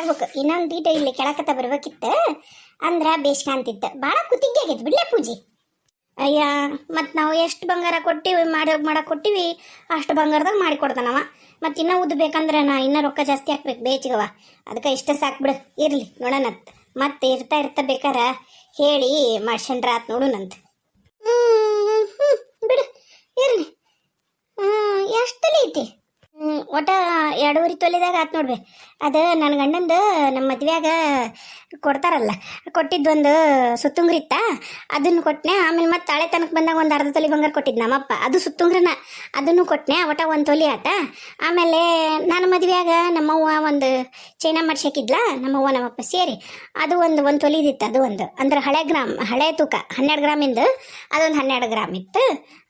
ಇನ್ನೊಂದಿಟ್ಟು ಇನ್ನೊಂದು ಈಟ ಇಲ್ಲಿ ಕೆಳಕತ್ತ ಬರ್ಬೇಕಿತ್ತು. ಅಂದ್ರ ಬೇಷ್ ಕಾಣ್ತಿತ್ತ ಭಾಳ ಕುತ್ತಿಗೆ ಆಗೈತೆ ಬಿಡ್ಲೆ ಪೂಜಿ. ಅಯ್ಯ, ಮತ್ತು ನಾವು ಎಷ್ಟು ಬಂಗಾರ ಕೊಟ್ಟಿವಿ, ಮಾಡಿ ಮಾಡಕ್ ಕೊಟ್ಟಿವಿ, ಅಷ್ಟು ಬಂಗಾರದಾಗ ಮಾಡಿ ಮತ್ತು ಇನ್ನೂ ಇನ್ನ ಉದ್ದ ಬೇಕಂದ್ರ ನಾ ಇನ್ನ ರೊಕ್ಕ ಜಾಸ್ತಿ ಹಾಕ್ಬೇಕು ಬೇಚಿಗವ. ಅದಕ್ಕೆ ಇಷ್ಟ ಸಾಕ್ ಬಿಡು, ಇರ್ಲಿ ನೋಡೋಣ ಮತ್ತೆ ಇರ್ತಾ ಇರ್ತಾ ಬೇಕಾರ ಹೇಳಿ ಮಾಡ್ಸಂಡ್ರ ಆತ್ ನೋಡೋಣಂತ ಹ್ಞೂ ಹ್ಮ್ ಬಿಡು, ಇರ್ಲಿ. ಹ್ಞೂ ಎಷ್ಟಲ್ಲಿ ಐತಿ? ಎರಡೂವರೆ ತೊಲೆದಾಗ ಆತ್ ನೋಡ್ಬೆ. ಅದು ನನ್ನ ಗಂಡಂದು ನಮ್ಮ ಮದ್ವೆಯಾಗ ಕೊಡ್ತಾರಲ್ಲ, ಕೊಟ್ಟಿದ್ದೊಂದು ಸುತ್ತುಂಗ್ರಿ ಇತ್ತ ಅದನ್ನು ಕೊಟ್ಟನೆ ಆಮೇಲೆ ಮತ್ತೆ ತಾಳೆ ತನಕ ಬಂದಾಗ ಒಂದು ಅರ್ಧ ತೊಲೆ ಬಂಗಾರ ಕೊಟ್ಟಿದ್ದು ನಮ್ಮಪ್ಪ. ಅದು ಸುತ್ತುಂಗ್ರನ, ಅದನ್ನು ಕೊಟ್ಟನೆ ಒಟ ಒಂದು ತೊಲಿ ಆತ ಆಮೇಲೆ ನನ್ನ ಮದ್ವೆಯಾಗ ನಮ್ಮವ್ವ ಒಂದು ಚೈನಾ ಮಾಡ್ಸಾಕಿದ್ಲ ನಮ್ಮವ್ವ ನಮ್ಮಪ್ಪ ಸೇರಿ, ಅದು ಒಂದು ಒಂದು ತೊಲಿದಿತ್ತು ಅದು ಒಂದು. ಅಂದ್ರೆ ಹಳೆ ಗ್ರಾಮ್, ಹಳೆ ತೂಕ, ಹನ್ನೆರಡು ಗ್ರಾಮಿಂದು ಅದೊಂದು ಹನ್ನೆರಡು ಗ್ರಾಮ್ ಇತ್ತು.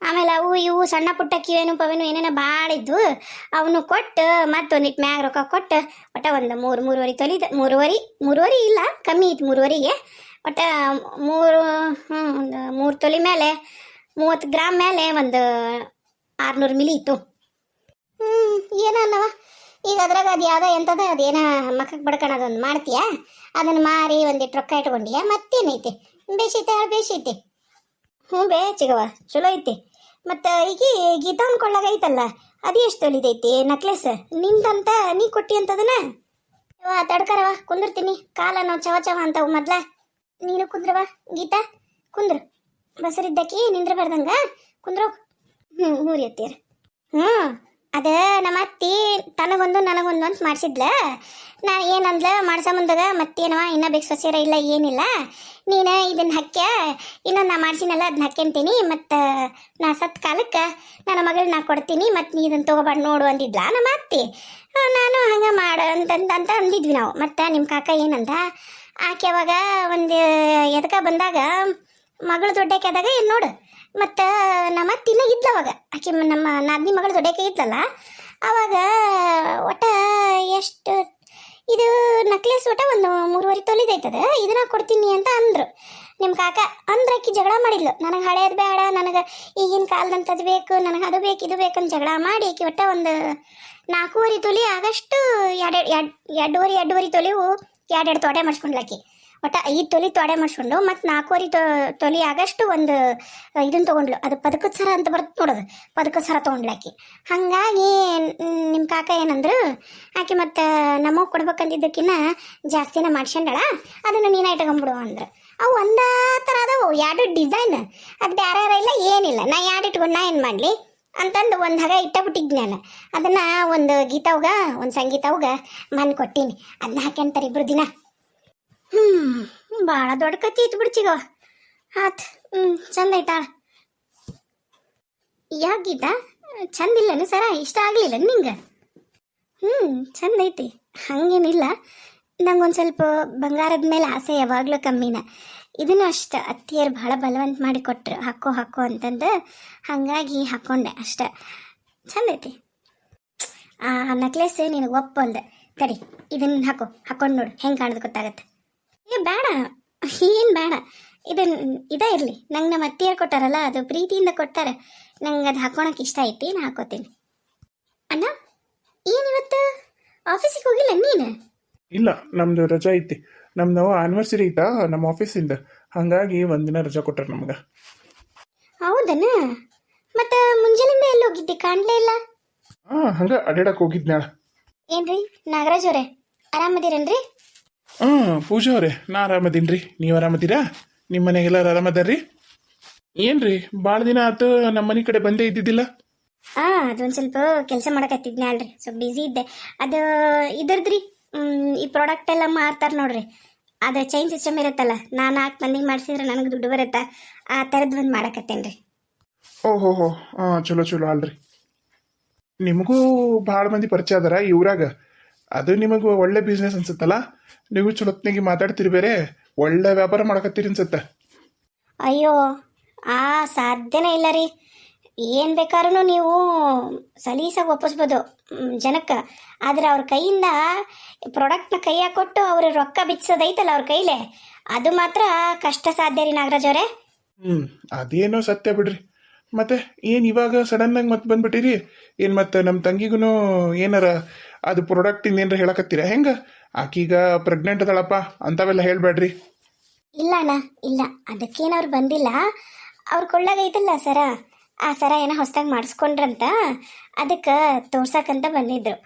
ಆಮೇಲೆ ಅವು ಇವು ಸಣ್ಣ ಪುಟ್ಟ ಕಿವೇನು ಪವೇನು ಏನೇನೋ ಭಾಳ ಇದ್ವು ಅವನು ಕೊಟ್ಟು ಮತ್ತೊಂದಿಟ್ಟು ಮ್ಯಾಗ ರೊಕ್ಕ ಕೊಟ್ಟು, ಒಟ್ಟ ಒಂದು ಮೂರು, ಮೂರುವರೆ ತೊಲಿದ, ಮೂರುವರೆ ಮೂರುವರೆ ಇಲ್ಲ, ಕಮ್ಮಿ ಇತ್ತು ಮೂರುವರೆಗೆ. ಒಟ್ಟ ಮೂರು ಹ್ಞೂ ಒಂದು ಮೂರು ತೊಲಿ ಮೇಲೆ ಮೂವತ್ತು ಗ್ರಾಮ್ ಮೇಲೆ ಒಂದು ಆರುನೂರು ಮಿಲಿ ಇತ್ತು. ಹ್ಞೂ ಏನನ್ನವ ಈಗ ಅದ್ರಾಗ ಅದು ಯಾವುದೋ ಎಂಥದ ಅದೇನ ಮಕ್ಕಕ್ಕೆ ಬಡ್ಕೊಳೋದೊಂದು ಮಾಡ್ತೀಯ? ಅದನ್ನು ಮಾರಿ ಒಂದಿಟ್ಟು ರೊಕ್ಕ ಇಟ್ಕೊಂಡಿಯಾ ಮತ್ತೇನೈತಿ ಬೇಸೈತೆ ಹೇಳಿ ಬೇಸೈತಿ ಹ್ಞೂ ಬೇ ಚಿಗವ ಚಲೋ ಐತಿ. ಮತ್ತು ಈಗ ಗೀತಾನ್ ಕೊಳ್ಳಾಗ ಐತಲ್ಲ ಅದು ಎಷ್ಟು ತೊಲಿದೈತಿ ನಕ್ಲೆಸ್ ನಿಂದಂತ ನೀ ಕೊಟ್ಟಿ ಅಂತದನ? ಯವ್ವ ತಡ್ಕರವ ಕುಂದಿರ್ತೀನಿ. ಕಾಲ ನಾವು ಚವ ಚವ ಅಂತವು ಮೊದ್ಲ. ನೀನು ಕುಂದ್ರವ ಗೀತಾ. ಕುಂದ್ರು. ಬಸರಿದ್ದಕ್ಕಿ ನಿಂದ್ರ ಬರ್ದಂಗ ಕುಂದ್ರು. ಹ್ಞೂ ಮೂರಿ ಎತ್ತೀರ ಹ್ಞೂ ಅದ ನಮ್ಮ ಅತ್ತಿ ತನಗೊಂದು ನನಗೊಂದು ಅಂತ ಮಾಡಿಸಿದ್ಲ. ನಾ ಏನಂದ್ಲ ಮಾಡ್ಸೋ ಮುಂದಾಗ ಮತ್ತೇನವ, ಇನ್ನ ಬೇಕು ಸೊಸೆರ ಇಲ್ಲ, ಏನಿಲ್ಲ. ನೀನು ಇದನ್ನ ಹಾಕ್ಯ ಇನ್ನೊಂದು ನಾ ಮಾಡ್ಸಿನಲ್ಲ ಅದನ್ನ ಹಾಕ್ಯಂತೀನಿ ಮತ್ತು ನಾ ಸತ್ ಕಾಲಕ್ಕೆ ನನ್ನ ಮಗಳನ್ನ ನಾ ಕೊಡ್ತೀನಿ, ಮತ್ತು ನೀ ಇದನ್ನು ತೊಗೊಬಾರ್ದು ನೋಡು ಅಂದಿದ್ಲ ನಮ್ಮ ಅತ್ತಿ. ನಾನು ಹಂಗೆ ಮಾಡ ಅಂತಂತ ಅಂತ ಅಂದಿದ್ವಿ ನಾವು. ಮತ್ತು ನಿಮ್ಮ ಕಾಕ ಏನಂದ, ಆಕೆ ಅವಾಗ ಒಂದು ಎದಕ ಬಂದಾಗ, ಮಗಳು ದೊಡ್ಡಕ್ಕೆ ಆದಾಗ ಏನು ನೋಡು. ಮತ್ತು ನಮ್ಮ ಅತ್ತಿನ ಇದ್ಲ ಅವಾಗ. ಆಕೆ ನಮ್ಮ ನಾದಿನಿ ಮಗಳು ದೊಡ್ಡಕ್ಕೆ ಇದ್ಲಲ್ಲ, ಅವಾಗ ಒಟ್ಟ ಎಷ್ಟು ಇದು ನಕ್ಲೆಸ್ ಒಟ್ಟ ಒಂದು ಮೂರುವರೆ ತೊಲಿದೈತದ ಇದನ್ನ ಕೊಡ್ತೀನಿ ಅಂತ ಅಂದರು. ನಿಮ್ಮ ಕಾಕ ಅಂದ್ರೆ ಆಕಿ ಜಗಳ ಮಾಡಿದ್ಲು. ನನಗೆ ಹಳೆಯದು ಬೇಡ, ನನಗೆ ಈಗಿನ ಕಾಲದಂಥದ್ದು ಬೇಕು, ನನಗೆ ಅದು ಬೇಕು, ಇದು ಬೇಕಂತ ಜಗಳ ಮಾಡಿ ಆಕೆ ಒಟ್ಟ ಒಂದು ನಾಲ್ಕೂವರೆ ತೊಲಿ ಆಗಷ್ಟು ಎರಡು ಎರಡು ಎರಡೂವರೆ ಎರಡೂವರೆ ತೊಲಿವು ಎರಡೆರಡು ತೋಟ ಮಾಡಿಸ್ಕೊಂಡ್ಲಾಕಿ ಒಟ್ಟ ಐದು ತೊಲಿ ತೊಡೆ ಮಾಡಿಸ್ಕೊಂಡು ಮತ್ತು ನಾಲ್ಕೂವರೆ ತೊ, ತೊಲಿ ಆಗಷ್ಟು ಒಂದು ಇದನ್ನು ತೊಗೊಂಡ್ಲು. ಅದು ಪದಕದ ಸರ ಅಂತ ಬರ್ತು ನೋಡೋದು. ಪದಕದ ಸರ ತೊಗೊಂಡ್ಲಾಕಿ. ಹಾಗಾಗಿ ನಿಮ್ಮ ಕಾಕ ಏನಂದ್ರು, ಆಕೆ ಮತ್ತು ನಮಗೆ ಕೊಡ್ಬೇಕಂದಿದ್ದಕ್ಕಿನ್ನ ಜಾಸ್ತಿನ ಮಾಡ್ಸ್ಕೊಂಡಳ ಅದನ್ನು ನೀನ ಇಟ್ಕೊಂಬಿಡು ಅಂದ್ರೆ. ಅವು ಒಂದೇ ಥರ ಅದಾವು. ಎರಡು ಡಿಸೈನ್, ಅದು ಬೇರೆ ಇಲ್ಲ, ಏನಿಲ್ಲ. ನಾ ಎರಡು ಇಟ್ಕೊಂಡು ನಾ ಏನು ಮಾಡಲಿ? ಅಂತಂದು ಒಂದು ಹಗ ಇಟ್ಟ ನಾನು ಅದನ್ನು ಒಂದು ಗೀತವ್ಗ, ಒಂದು ಸಂಗೀತವ್ಗ ಮನ್ ಕೊಟ್ಟೀನಿ ಅದನ್ನ ಹಾಕ್ಯಂತಾರೆ ಇಬ್ರು ದಿನ. ಹ್ಞೂ ಭಾಳ ದೊಡ್ಡ ಕತ್ತಿ ಇತ್ತು ಬಿಡ್ತಿಗೋ ಆತ್, ಹ್ಮ್, ಚಂದ ಐತಾ. ಯಾಕೆ ಗೀತಾ ಚಂದಿಲ್ಲನು ಸರ? ಇಷ್ಟ ಆಗಲಿಲ್ಲ ನಿಂಗೆ? ಹ್ಮ್, ಚಂದ ಐತಿ. ಹಂಗೇನಿಲ್ಲ. ನಂಗೊಂದು ಸ್ವಲ್ಪ ಬಂಗಾರದ ಮೇಲೆ ಆಸೆ ಯಾವಾಗಲೂ ಕಮ್ಮಿನ. ಇದನ್ನು ಅಷ್ಟ ಅತ್ತಿಯರು ಭಾಳ ಬಲವಂತ ಮಾಡಿ ಕೊಟ್ರು. ಹಾಕೋ ಹಾಕೋ ಅಂತಂದು ಹಾಗಾಗಿ ಹಾಕೊಂಡೆ ಅಷ್ಟ. ಚಂದ ಐತಿ. ಆ ನೆಕ್ಲೆಸ್ ನಿನಗೆ ಒಪ್ಪೊಲ್ದೆ ತಡಿ, ಇದನ್ನ ಹಾಕೋ. ಹಾಕೊಂಡು ನೋಡು. ಹೆಂಗೆ ಕಾಣೋದು ಗೊತ್ತಾಗತ್ತೆ. ಏ ಬೇಡ. ಏನು ಬೇಡ. ಇದನ್ನ ಇದೇ ಇರಲಿ. ನಂಗೆ ನಮ್ಮ ಅತ್ತಿಯರು ಕೊಟ್ಟಾರಲ್ಲ ಅದು ಪ್ರೀತಿಯಿಂದ ಕೊಟ್ಟಾರೆ ನಂಗೆ ಅದು ಹಾಕೊಳಕ್ಕೆ ಇಷ್ಟ ಐತಿ ನಾನು ಹಾಕೋತೀನಿ. ಅಣ್ಣ ಏನಿವತ್ತು ಆಫೀಸಿಗೆ ಹೋಗಿಲ್ಲ ನೀನು? ಇಲ್ಲ ನಮ್ಮದು ರಜಾ ಐತಿ. ನಮ್ದು ಆನಿವರ್ಸರಿ ಐತಾ ನಮ್ಮ ಆಫೀಸಿಂದ. ಹಾಗಾಗಿ ಒಂದಿನ ರಜಾ ಕೊಟ್ಟಾರ ನಮ್ಗೆ. ಹೌದನ? ಮತ್ತೆ ಮುಂಜಾನೆ ಎಲ್ಲಿ ಹೋಗಿದ್ದೆ? ಕಾಣಲೇ ಇಲ್ಲ? ಹಾಂ ಹಂಗೆ ಅಡ್ಡಾಡಕ್ಕೆ ಹೋಗಿದ್ನಾಳ ಏನ್ರಿ? ನಾಗರಾಜ್ ಅವರೇ. ಆರಾಮದಿರೇನ್ರಿ? ಹಾಂ ಪೂಜಾ ಅವರೇ ನಾ ಆರಾಮದೀನಿ ರೀ ನೀವು ಆರಾಮದೀರಾ? ನಿಮ್ಮ ಮನೆಗೆಲ್ಲರೂ ಆರಾಮದಾರ್ರಿ? ಏನ್ರಿ ಭಾಳ ದಿನ ಆತು ನಮ್ಮ ಮನೆ ಕಡೆ ಬಂದೇ ಇದ್ದಿದ್ದಿಲ್ಲ? ಆ ಅದೊಂದು ಸ್ವಲ್ಪ ಕೆಲಸ ಮಾಡಕತ್ತಿದ್ನ ಅಲ್ರಿ ಸ್ವಲ್ಪ ಬಿಜಿ ಇದ್ದೆ. ಅದು ಇದರ್ದ್ರಿ ಈ ಪ್ರಾಡಕ್ಟ್ ಎಲ್ಲ ಮಾರ್ತಾರೆ ನೋಡ್ರಿ. ಅದು ಚೈನ್ ಸಿಸ್ಟಮ್ ಇರುತ್ತಲ್ಲ ನಾನು ನಾಲ್ಕು ಮಂದಿಗೆ ಮಾಡಿಸಿದ್ರೆ ನನಗೆ ದುಡ್ಡು ಬರುತ್ತಾ. ಆ ಥರದ್ದು ಒಂದು ಮಾಡಕತ್ತೇನ್ರಿ. ಓಹೋ ಹೋ ಹಾಂ ಚಲೋ ಚಲೋ ಅಲ್ರಿ. ನಿಮಗೂ ಭಾಳ ಮಂದಿ ಪರಿಚಯ ಅದರ ಈ ಊರಾಗ? ಅದು ನಿಮಗೂ ಒಳ್ಳೆ ಬಿಸ್ನೆಸ್ ಅನ್ಸುತ್ತಲ್ಲ? ನೀವು ಚಲೋತ್ನಾಗಿ ಮಾತಾಡ್ತೀರಿ ಬೇರೆ ಒಳ್ಳೆ ವ್ಯಾಪಾರ ಮಾಡಕತ್ತೀರಿ ಅನ್ಸುತ್ತೆ. ಅಯ್ಯೋ ಆ ಸಾಧ್ಯನೇ ಇಲ್ಲ ರೀ. ಏನು ಬೇಕಾದ್ರೂ ನೀವು ಸಲೀಸಾಗಿ ಒಪ್ಪಿಸ್ಬೋದು ಜನಕ್ಕೆ. ಆದರೆ ಅವ್ರ ಕೈಯಿಂದ ಪ್ರಾಡಕ್ಟ್ನ ಕೈಯಾಗ ಕೊಟ್ಟು ಅವ್ರ ರೊಕ್ಕ ಬಿಚ್ಚಿಸೋದೈತಲ್ಲ ಅವ್ರ ಕೈಲೇ. ಅದು ಮಾತ್ರ ಕಷ್ಟ ಸಾಧ್ಯ ರೀ ನಾಗರಾಜ್ ಅವರೇ. ಹ್ಞೂ ಅದೇನೋ ಸತ್ಯ ಬಿಡ್ರಿ. ಮತ್ತೆ ಏನು ಇವಾಗ ಸಡನ್ ಆಗಿ ಮತ್ ಬಂದ್ಬಿಟ್ಟಿರಿ? ಏನು ಮತ್ತೆ ನಮ್ಮ ತಂಗಿಗೂ ಏನಾರ ಅದು ಪ್ರಾಡಕ್ಟಿಂದ ಏನಾರ ಹೇಳಕತ್ತೀರ? ಹೆಂಗೆ? ಆಕೀಗ ಪ್ರೆಗ್ನೆಂಟ್ ಅದಳಪ್ಪ ಅಂಥವೆಲ್ಲ ಹೇಳಬೇಡ್ರಿ ಇಲ್ಲ ಅಣ್ಣ ಇಲ್ಲ. ಅದಕ್ಕೇನವ್ರು ಬಂದಿಲ್ಲ. ಅವ್ರು ಕೊಳ್ಳಾಗೈತಲ್ಲ ಸರ? ಆ ಸರ ಏನೋ ಹೊಸದಾಗಿ ಮಾಡಿಸ್ಕೊಂಡ್ರಂತ. ಅದಕ್ಕೆ ತೋರ್ಸಕ್ಕಂತ ಬಂದಿದ್ರು.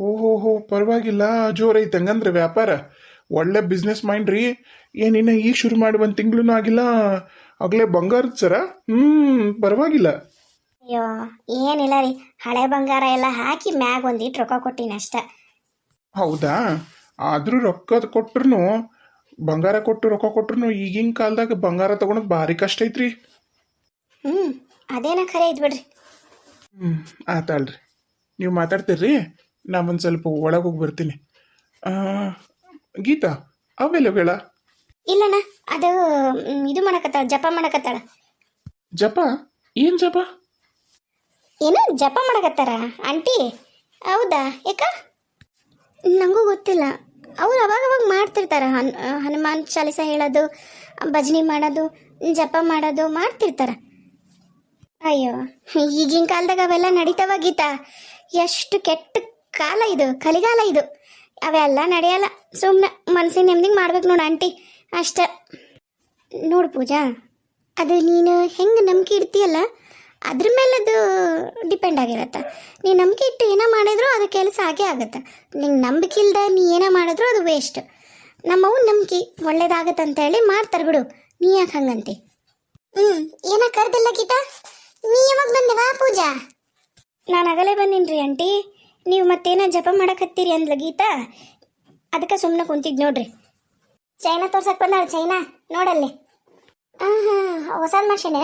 ಓಹೋ ಹೋ ಪರವಾಗಿಲ್ಲ. ಜೋರೈತೆ ಹಂಗಂದ್ರೆ ವ್ಯಾಪಾರ. ಒಳ್ಳೆ ಬಿಸ್ನೆಸ್ ಮೈಂಡ್ ರೀ. ಏನಿನ್ನ ಈಗ ಶುರು ಮಾಡಿ ಒಂದು ತಿಂಗಳೂ ಆಗಿಲ್ಲ. ಆಗಲೇ ಬಂಗಾರದ ಸರ? ಹ್ಞೂ ಪರವಾಗಿಲ್ಲ. ಅಯ್ಯೋ ಏನಿಲ್ಲ ರೀ. ಹಳೆ ಬಂಗಾರ ಎಲ್ಲ ಹಾಕಿ ಮ್ಯಾಗ ಒಂದಿಟ್ಟು ರೊಕ್ಕ ಕೊಟ್ಟಿನ ಅಷ್ಟ. ಹೌದಾ? ಆದ್ರೂ ರೊಕ್ಕ ಕೊಟ್ರು ಬಂಗಾರ ಕೊಟ್ಟು ರೊಕ್ಕ ಕೊಟ್ರು ಈಗಿನ ಕಾಲದಾಗ ಬಂಗಾರ ತಗೊಂಡ್ ಭಾರಿ ಕಷ್ಟ ಐತ್ರಿ. ಹ್ಮ್ ಅದೇನ ಖರೆ ಐತ್ ಬಿಡ್ರಿ. ಹ್ಮ್ ಆತಾಳ್ರಿ. ನೀವು ಮಾತಾಡ್ತೀರ್ರಿ? ನಾ ಒಂದ್ ಸ್ವಲ್ಪ ಒಳಗೆ ಹೋಗಿ ಬರ್ತೀನಿ. ಆ, ಗೀತಾ ಅವೆಲ್ಲಗಳ ಇಲ್ಲಣ್ಣ ಅದು ಮ್, ಇದು ಮಾಡಕತ್ತಾಳ ಜಪ ಮಾಡಕತ್ತಾಳ. ಜಪ? ಏನ್ ಜಪ? ಏನು ಜಪ ಮಾಡಕತ್ತಾರ ಆಂಟಿ? ಹೌದಾ? ಯಾಕ? ನನಗೂ ಗೊತ್ತಿಲ್ಲ. ಅವ್ರು ಅವಾಗ ಅವಾಗ ಮಾಡ್ತಿರ್ತಾರ. ಹನ್ ಹನುಮಾನ್ ಚಾಲಿಸ ಹೇಳೋದು ಭಜನೆ ಮಾಡೋದು ಜಪ ಮಾಡೋದು ಮಾಡ್ತಿರ್ತಾರ. ಅಯ್ಯೋ ಈಗಿನ ಕಾಲದಾಗ ಅವೆಲ್ಲ ನಡೀತಾವ ಗೀತಾ? ಎಷ್ಟು ಕೆಟ್ಟ ಕಾಲ ಇದು ಕಲಿಗಾಲ ಇದು. ಅವೆಲ್ಲ ನಡೆಯಲ್ಲ. ಸುಮ್ಮನೆ ಮನಸ್ಸಿನ ನೆಮ್ಮದಿಗೆ ಮಾಡ್ಬೇಕು ನೋಡು ಆಂಟಿ. ಅಷ್ಟೇ. ನೋಡು ಪೂಜಾ ಅದು ನೀನು ಹೆಂಗೆ ನಂಬಿಕೆ ಇಡ್ತೀಯಲ್ಲ ಅದ್ರ ಮೇಲೆ ಅದು ಡಿಪೆಂಡ್ ಆಗಿರತ್ತೆ. ನೀ ನಂಬಿಕೆ ಇಟ್ಟು ಏನೋ ಮಾಡಿದ್ರು ಅದು ಕೆಲಸ ಆಗೇ ಆಗುತ್ತೆ. ನಿಂಗೆ ನಂಬಿಕೆ ಇಲ್ಲದೆ ನೀ ಏನೋ ಮಾಡಿದ್ರು ಅದು ವೇಸ್ಟ್ ನಮ್ಮವು ನಂಬಿಕೆ ಒಳ್ಳೇದಾಗತ್ತೆ ಅಂತ ಹೇಳಿ ಮಾಡ್ತಾರೆ ಬಿಡು. ನೀ ಯಾಕೆ ಹಂಗಂತಿ? ಹ್ಞೂ ಏನೋ ಕರೆದಿಲ್ಲ ಗೀತಾ? ನೀ ಯಾವಾಗ ಬಂದೆವಾ ಪೂಜಾ? ನಾನು ಅಗಲೇ ಬಂದೀನಿ ರೀ ಆಂಟಿ. ನೀವು ಮತ್ತೇನೋ ಜಪ ಮಾಡಕತ್ತೀರಿ ಅಂದ್ಲ ಗೀತಾ? ಅದಕ್ಕೆ ಸುಮ್ಮನೆ ಕುಂತಿದ್ ನೋಡ್ರಿ. ಚೈನಾ ತೋರ್ಸಕ್ ಬಂದಾಳ ಚೈನಾ? ನೋಡಲ್ಲಿ. ಹೊಸದು ಮಾಡ್ಸೇನೆ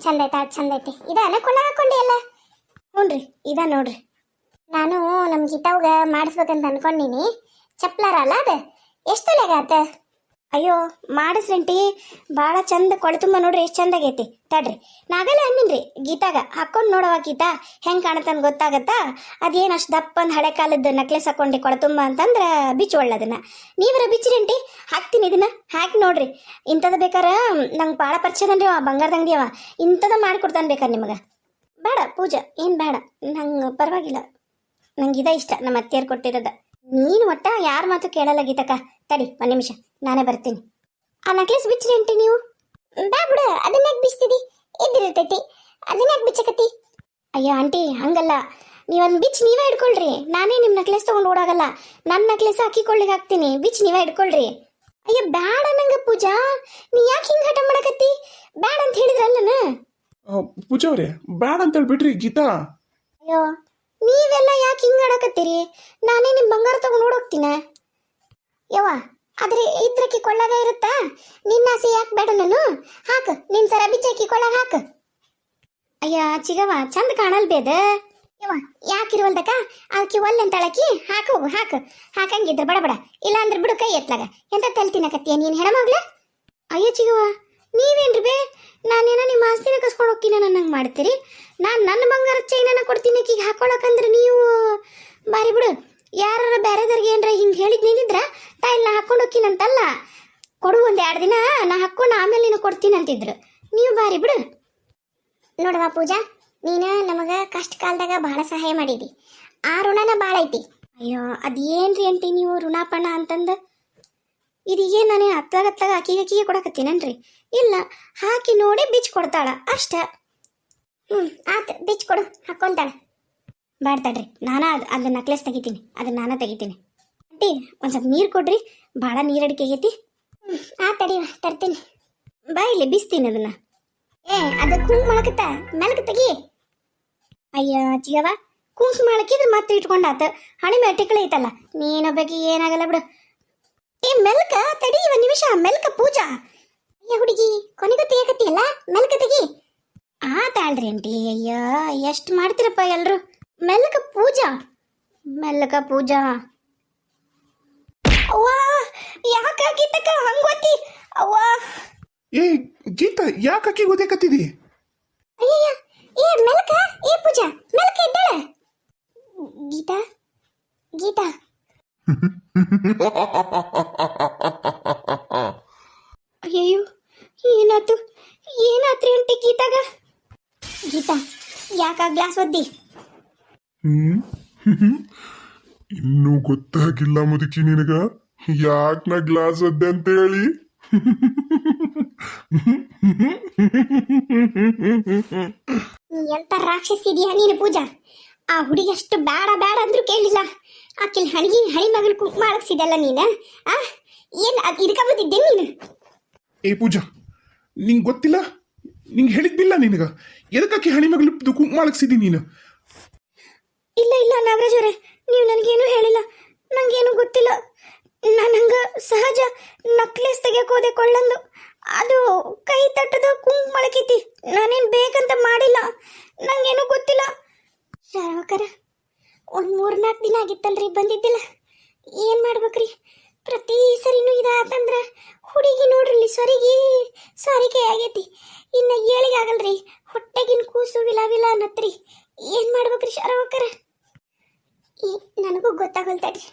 ಚಂದ ಐತೆ ಅದು ಚಂದ ಐತಿ ಇದಾನ ಕೊಳ್ಳ ಹಾಕೊಂಡಿ ಅಲ್ಲ ಹ್ಞೂ ರೀ ಇದ ನೋಡ್ರಿ. ನಾನು ನಮ್ಮ ಗೀತಾವ್ಗ ಮಾಡಿಸ್ಬೇಕಂತ ಅನ್ಕೊಂಡಿನಿ. ಚಪ್ಲಾರ ಅಲ್ಲ ಅದು? ಎಷ್ಟು ಲೆಗಾತ ಅಯ್ಯೋ ಮಾಡಿಸ್ರಂಟಿ ಭಾಳ ಚಂದ ಕೊಳತುಂಬ ನೋಡ್ರಿ, ಎಷ್ಟು ಚಂದ ಆಗೈತಿ. ತಡ್ರಿ. ನಾಗಲೆ ಅಂದಿನ್ರಿ, ಗೀತಾಗ. ಹಾಕೊಂಡು ನೋಡವ ಗೀತಾ. ಹೆಂಗೆ ಕಾಣತನ್ ಗೊತ್ತಾಗತ್ತಾ? ಅದೇನು ಅಷ್ಟು ದಪ್ಪ ಅಂದ್ ಹಳೆ ಕಾಲದ ನಕ್ಲೆಸ್ ಹಾಕೊಂಡು ಕೊಳತುಂಬ ಅಂತಂದ್ರೆ ಬಿಚ್ಚು ಒಳ್ಳದನ್ನ. ನೀವರ ಬಿಚ್ಚಿರಂಟಿ ಹಾಕ್ತೀನಿ ಇದನ್ನ. ಹಾಕಿ ನೋಡ್ರಿ. ಇಂಥದ ಬೇಕಾರ, ನಂಗೆ ಭಾಳ ಪರಿಚಯದನ್ರಿ ಅವ, ಬಂಗಾರದ ಅಂಗಡಿ ಅವ. ಇಂಥದ ಮಾಡಿಕೊಡ್ತಾನೆ ಬೇಕಾರೆ ನಿಮಗೆ. ಬೇಡ, ಪೂಜಾ. ಏನು ಬೇಡ. ನಂಗೆ ಪರವಾಗಿಲ್ಲ. ನಂಗೆ ಇದ ಇಷ್ಟ, ನಮ್ಮ ಅತ್ತೆಯರು ಕೊಟ್ಟಿರೋದ. ನೀನು ಒಟ್ಟ ಯಾರ ಮಾತು ಕೇಳಲ್ಲ ಗೀತಕ್ಕ. ತಡಿ ಒಂದು ನಿಮಿಷ. ನಾನೇ ಬರ್ತೀನಿ. ಆ ನಕ್ಲೆಸ್ ಬಿಚ್ಚ್ರಿ ಅಂಟಿ ನೀವು? ಬಾ ಬಿಡು. ಅದನ್ನ ಯಾಕೆ ಬಿಚ್ತಿದಿ? ಇದ್ದಿರ್ತೈತಿ ಅದನ್ನ ಯಾಕೆ ಬಿಚ್ಚಕತ್ತಿ? ಅಯ್ಯೋ ಆಂಟಿ ಹಂಗಲ್ಲ. ನೀವೊಂದು ಬಿಚ್ ನೀವೇ ಇಡ್ಕೊಳ್ರಿ. ನಾನೇ ನಿಮ್ಮ ನಕ್ಲೆಸ್ ತೊಗೊಂಡು ಓಡಾಗಲ್ಲ. ನನ್ನ ನಕ್ಲೆಸ್ ಹಾಕಿಕೊಳ್ಳಿಗೆ ಹಾಕ್ತೀನಿ. ಬಿಚ್ ನೀವೇ ಹಿಡ್ಕೊಳ್ರಿ ಅಯ್ಯೋ ಬ್ಯಾಡ ನಂಗ ಪೂಜಾ. ನೀ ಯಾಕೆ ಹಿಂಗೆ ಹಠ ಮಾಡಕತ್ತಿ? ಬ್ಯಾಡ ಅಂತ ಹೇಳಿದ್ರಲ್ಲನ ಪೂಜಾ ಅವ್ರೆ ಬ್ಯಾಡ ಅಂತ ಹೇಳ್ಬಿಟ್ರಿ ಗೀತಾ. ಅಯ್ಯೋ ನೀವೆಲ್ಲ ಯಾಕೆ ಹಿಂಗೆ ಆಡಕತ್ತೀರಿ? ನಾನೇ ನಿಮ್ಮ ಬಂಗಾರ ತಗೊಂಡು ಓಡೋಗ್ತೀನ? ಯವ್ವ, ಆದ್ರೆ ಇದ್ರಕ್ಕೆ ಕೊಳ್ಳಾಗ ಇರುತ್ತಾ? ನಿನ್ನ ಆಸೆ ಯಾಕೆ ಬೇಡ ನಾನು? ಹಾಕು, ನಿನ್ ಸರ ಬಿಚ್ಚಾಕಿ ಕೊಳ್ಳಾಗ ಹಾಕು. ಅಯ್ಯ ಚಿಗವ ಚಂದ ಕಾಣಲ್ ಬೇದ ಯವ್ವ ಯಾಕಿರುವಲ್ದಕ್ಕ ಅದಕ್ಕೆ ಒಲ್ಲೆ ಅಂತ ಹಾಕ ಹೋಗು, ಹಾಕು. ಹಾಕಂಗಿದ್ರ ಬಡ ಬಡ. ಇಲ್ಲ ಅಂದ್ರೆ ಬಿಡು ಕೈ ಎತ್ಲಾಗ. ಎಂತ ತಲೆ ತಿನ್ನಕತ್ತೀಯ ನೀನು ಹೆಣಮಗ್ಲ ಅಯ್ಯ ಚಿಗವ ನೀವೇನ್ರಿ ಬೇ? ನಾನೇನೋ ನಿಮ್ಮ ಆಸ್ತಿನ ಕಸ್ಕೊಂಡು ಹೋಗ್ತೀನಿ ನನ್ನಂಗೆ ಮಾಡ್ತೀರಿ? ನಾನು ನನ್ನ ಬಂಗಾರ ಚೈನನ ಕೊಡ್ತೀನಿ ಈಗ ಹಾಕೊಳಕಂದ್ರೆ ನೀವು ಬಾರಿ ಬಿಡು. ಯಾರ ಬೇರೆದವ್ರಿಗೆ ಏನ್ರ ಹಿಂಗೆ ಹೇಳಿದ್ ನಿಂದಿದ್ರ ತಾ ಇಲ್ಲ ಹಾಕೊಂಡು ಹೋಗ್ತೀನಂತಲ್ಲ. ಕೊಡು ಒಂದು ಎರಡು ದಿನ, ನಾ ಹಾಕ್ಕೊಂಡು ಆಮೇಲೆ ನೀನು ಕೊಡ್ತೀನಿ ಅಂತಿದ್ರು ನೀವು ಬಾರಿ ಬಿಡು. ನೋಡವ ಪೂಜಾ, ನೀನು ನಮಗೆ ಕಷ್ಟ ಕಾಲದಾಗ ಭಾಳ ಸಹಾಯ ಮಾಡಿದಿ. ಆ ಋಣನ ಭಾಳ ಐತಿ ಅಯ್ಯೋ, ಅದೇನ್ರಿ ಅಂಟಿ ನೀವು ಋಣಾಪಣ ಅಂತಂದು? ಇದೀಗ ನಾನೇನು ಹತ್ತಾಗ ಹತ್ತಾಗ ಅಕ್ಕಿಗೆ ಅಕ್ಕಿಗೆ ಕೊಡಕತ್ತೀನನ್ರಿ? ಇಲ್ಲ, ಹಾಕಿ ನೋಡಿ ಬಿಚ್ಚಿ ಕೊಡ್ತಾಳ, ಅಷ್ಟ. ಹ್ಞೂ ಆತು, ಬಿಚ್ಚ ಕೊಡು, ಹಾಕೊಂತಾಳ. ಬಾಡ್ತಾಳ್ರಿ ನಾನಾ ಅದು ಅದು ನಕ್ಲೆಸ್ ತೆಗಿತೀನಿ ಅದನ್ನ ನಾನೇ ತೆಗಿತೀನಿ. ಆಂಟಿ, ಒಂದು ಸ್ವಲ್ಪ ನೀರು ಕೊಡ್ರಿ ಭಾಳ ನೀರು ಅಡಿಕೆ ಆಗೈತಿ. ಹ್ಞೂ ಆ ತಡಿ, ತರ್ತೀನಿ. ಬಾ ಇಲ್ಲಿ, ಬಿಸ್ತೀನಿ ಅದನ್ನ. ಏ, ಅದು ಕುಂಕ್ ಮಾಡಕತ್ತ, ಮೆಲಕ ತೆಗಿ. ಅಯ್ಯ ಚಿಗವ ಕುಂಕ್ ಮಾಡಕ್ಕಿದ್ರೆ ಮತ್ತೆ ಇಟ್ಕೊಂಡಾತ, ಹಣಿ ಮೇಲೆ ಐತಲ್ಲ ನೀನೊಬ್ಬಕ್ಕೆ ಏನಾಗಲ್ಲ ಬಿಡು. ಏ ಮೆಲ್ಕ ತಡಿ ಒಂದ್ ನಿಮಿಷ ಮೆಲ್ಕ ಪೂಜಾ. ಅಯ್ಯ ಹುಡುಗಿ ಕೊನೆಗೂ ತೆಗಿಯಕತ್ತಿಯಲ್ಲ ಮೆಲ್ಕ ತೆಗಿ. ಆ ತಾಳ್ರೇಂಟಿ ಅಯ್ಯ ಎಷ್ಟು ಮಾಡ್ತೀರಪ್ಪ ಎಲ್ರು? ಮೆಲ್ಕ ಪೂಜಾ. ಮೆಲ್ಕ ಪೂಜಾ. ಅವ್ವ ಯಾಕ ಗೀತಕ್ಕ ಹಂಗೋತಿ ಅವ್ವ. ಏ ಗೀತಾ ಯಾಕೆ ಅಕ್ಕಿ ಓದ್ಯಾಕತ್ತಿದಿ ಅಯ್ಯಯ್ಯ ಏ ಮೆಲ್ಕ ಏ ಪೂಜಾ ಮೆಲ್ಕ ಇದ್ದಾಳೆ ಗೀತಾ ಗೀತಾ. ಅಯ್ಯಯ್ಯೋ ಏನಾತು ಏನಾತ್ರಿ ಅಂಟಿ ಗೀತಾಗ? ಯಾಕ ಗ್ಲಾಸ್ ಒದ್ದಿ ಇನ್ನೂ ಗೊತ್ತಾಗಿಲ್ಲ ಮುದುಕಿ ನಿನಗ. ಯಾಕ ನಾ ಗ್ಲಾಸ್ ಒದ್ದೆ ಅಂತ ಹೇಳಿ ಎಂತ ರಾಕ್ಷಸಿ ಇದೀಯಾ ನೀನು ಪೂಜಾ? ಆ ಹುಡುಗಿ ಅಷ್ಟು ಬೇಡ ಬೇಡ ಅಂದ್ರೂ ಕೇಳಿಲ್ಲ. ಆಕಿಲ್ ಹಣಗಿ ಹಣಿ ಮಗನ ಕುಂಕುಮ ಅಳಗ್ಸಿದಲ್ಲ ನೀನ? ಆ? ಏನ್ ಅದ್ ಇದಕ್ಕ ನೀನು? ಏ ಪೂಜಾ ನಿಂಗೆ ಗೊತ್ತಿಲ್ಲ? ನಿಂಗೆ ಹೇಳಿದ್ದಿಲ್ಲ ನಿನಗ? ಎದಕ್ಕಾಕಿ ಹಣಿ ಮಗಳು ಕುಂಕುಮ ಅಳಗ್ಸಿದಿ ನೀನು? ಇಲ್ಲ ಇಲ್ಲ ನಾಗರಾಜ್ ಅವರೇ ನೀವು ನನಗೇನು ಹೇಳಿಲ್ಲ. ನಂಗೇನು ಗೊತ್ತಿಲ್ಲ. ನಾನು ಹಂಗ ಸಹಜ ನಕ್ಲೆಸ್ ತೆಗಿಯಕ್ಕೆ ಹೋದೆ ಕೊಳ್ಳಂದು. ಅದು ಕೈ ತಟ್ಟದ ಕುಂಕ್ ಮೊಳಕೈತಿ ನಾನೇನು ಬೇಕಂತ ಮಾಡಿಲ್ಲ ನಂಗೇನು ಗೊತ್ತಿಲ್ಲ ಶಾವಕರ ಒಂದು ಮೂರು ನಾಲ್ಕು ದಿನ ಆಗಿತ್ತಲ್ರಿ ಬಂದಿದ್ದಿಲ್ಲ. ಏನು ಮಾಡ್ಬೇಕ್ರಿ? ಪ್ರತಿ ಸರಿನು ಇದಾತಂದ್ರ ಹುಡುಗಿ ನೋಡ್ರಿ ಸೊರಿಗಿ ಸಾರಿಗೆ ಆಗೈತಿ. ಇನ್ನು ಏಳಿಗೆ ಆಗಲ್ರಿ. ಹೊಟ್ಟೆಗಿನ ಕೂಸು ವಿಲ ಅನ್ನತ್ರಿ. ಏನು ಮಾಡ್ಬೇಕ್ರಿ ಶರವಕ್ಕರ? ಈ ನನಗೂ ಗೊತ್ತಾಗಲ್ತಡ್ರಿ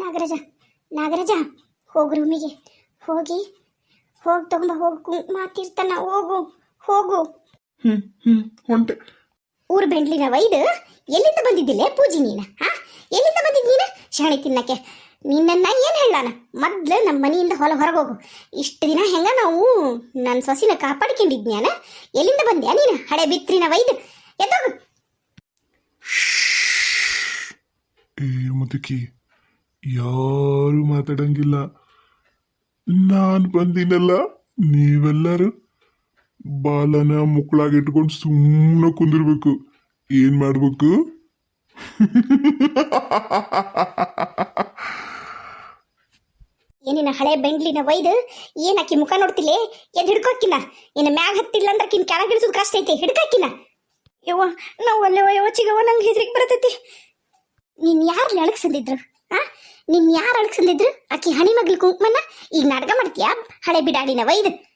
ನಾಗರಾಜ ನಾಗರಾಜ, ಹೋಗು ರೂಮಿಗೆ. ಹೋಗಿ ಹೋಗಿ ತಗೊಂಬ ಹೋಗು ಮಾತಿರ್ತಾನ. ಹೋಗು ಹೋಗು. ಹ್ಞೂ ಹ್ಞೂ ಹೊಂಟೆ. ಊರ್ ಬೆಂಡ್ಲಿನ ಒಯ್ದು ಎಲ್ಲಿಂದ ಬಂದಿದ್ದಿಲ್ಲ ಪೂಜಿ ನೀನು, ಹಾ? ಎಲ್ಲಿಂದ ಬಂದಿದ್ದು ನೀನು? ಶಾಣಿ ತಿನ್ನಕ್ಕೆ. ನಿನ್ನನ್ನ ಏನು ಹೇಳಾನ ಮೊದ್ಲು ನಮ್ಮ ಮನೆಯಿಂದ ಹೊಲ ಹೊರಗೆ ಹೋಗು ಇಷ್ಟು ದಿನ ಹೆಂಗ ನಾವು ನನ್ನ ಸೊಸಿನ ಕಾಪಾಡ್ಕೊಂಡಿದ್ನ್ಯಾನ? ಎಲ್ಲಿಂದ ಬಂದ್ಯಾ ನೀನು, ಹಳೆ ಬಿತ್ರಿನ ಒಯ್ದು ಎದ್ದೋಗು. ಏ, ಮುದುಕಿ, ಯಾರು ಮಾತಾಡಂಗಿಲ್ಲ. ನಾನು ಬಂದಿನಲ್ಲ, ನೀವೆಲ್ಲರೂ? ಬಾಲನ ಮುಕ್ಕಳಾಗಿಟ್ಕೊಂಡು ಸುಮ್ಮನೆ ಕುಂದಿರ್ಬೇಕು. ಏನ್ ಮಾಡಬೇಕು? ಏನಿನ ಹಳೆ ಬೆಂಡ್ಲಿನ ಒಯ್ದು? ಏನಕ್ಕಿ ಮುಖ ನೋಡ್ತಿಲೆ ಎದ್ ಹಿಡ್ಕೋಕಿನ ಏನ ಮ್ಯಾಗ ಹತ್ತಿಲ್ಲ ಅಂದ್ರೆ ಕಿನ್ ಕೆಳಗೆ ಇಳಿಸೋದು ಕಷ್ಟ ಐತಿ, ಹಿಡ್ಕಾಕಿನ? ಯವ್ವ, ನಾವು ಅಲ್ಲೇ ಯವ್ವ ಚಿಗವ್ವ ನಂಗೆ ಹೆದ್ರಿಕೆ ಬರತೈತಿ. ನೀನ್ ಯಾರು ಅಳಗ್ಸಂದಿದ್ರು ಆ? ನಿನ್ ಯಾರು ಅಳಗ್ಸಂದಿದ್ರು ಆಕಿ ಹಣಿ ಮಗ್ಲ ಕುಂಕುಮನ್ನ ಈಗ ನಾಟಕ ಮಾಡ್ತೀಯಾ? ಹಳೆ ಬಿಡಾಡಿನ ಒಯ್ದು?